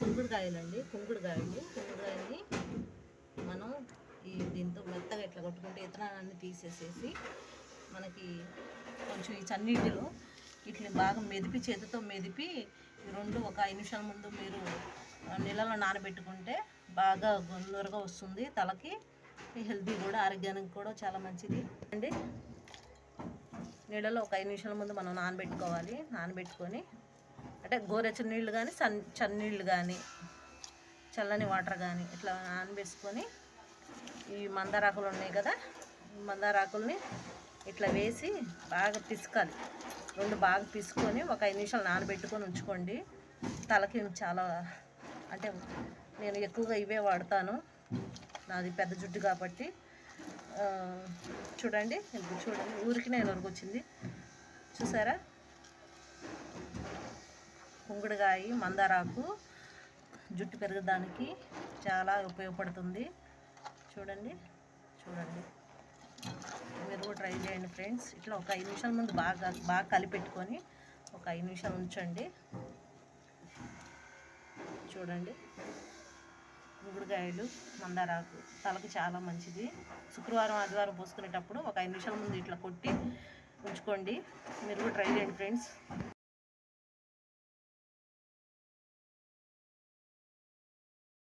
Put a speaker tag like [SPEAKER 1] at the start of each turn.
[SPEAKER 1] కుంకుడుకాయలండి కుంకుడుకాయలు కుంకుడుకాయని మనం ఈ దీంతో మెత్తగా ఇట్లా కొట్టుకుంటే ఇతనాన్ని తీసేసేసి మనకి కొంచెం ఈ చన్నీటిలో ఇట్లా బాగా మెదిపి చేతితో మెదిపి ఈ రెండు ఒక ఐదు నిమిషాల ముందు మీరు నీళ్ళలో నానబెట్టుకుంటే బాగా గొందరగా వస్తుంది. తలకి హెల్తీ కూడా ఆరోగ్యానికి కూడా చాలా మంచిది. అండి నీళ్ళలో ఒక ఐదు నిమిషాల ముందు మనం నానబెట్టుకోవాలి. నానబెట్టుకొని అంటే గోరెచ్చని నీళ్ళు కానీ సన్ చన్నీళ్ళు కానీ చల్లని వాటర్ కానీ ఇట్లా నానబెట్టుకొని ఈ మందారాకులు ఉన్నాయి కదా మందారాకుల్ని ఇట్లా వేసి బాగా పిసకాలి. రెండు బాగా పిసుకొని ఒక ఐదు నిమిషాలు నానబెట్టుకొని ఉంచుకోండి. తలకి చాలా అంటే నేను ఎక్కువగా ఇవే వాడతాను. నాది పెద్ద జుట్టు కాబట్టి. చూడండి చూడండి ఊరికి నేను వరకు వచ్చింది. చూసారా? కుంకుడుకాయ మందారాకు జుట్టు పెరగడానికి చాలా ఉపయోగపడుతుంది. చూడండి చూడండి. మీరు కూడా ట్రై చేయండి ఫ్రెండ్స్. ఇట్లా ఒక ఐదు నిమిషాల ముందు బాగా బాగా కలిపెట్టుకొని ఒక ఐదు నిమిషాలు ఉంచండి. చూడండి. గుమ్మడికాయలు మందారాకు తలకు చాలా మంచిది. శుక్రవారం ఆదివారం పోసుకునేటప్పుడు ఒక ఐదు నిమిషాల ముందు ఇట్లా కొట్టి ఉంచుకోండి. మీరు కూడా ట్రై చేయండి ఫ్రెండ్స్.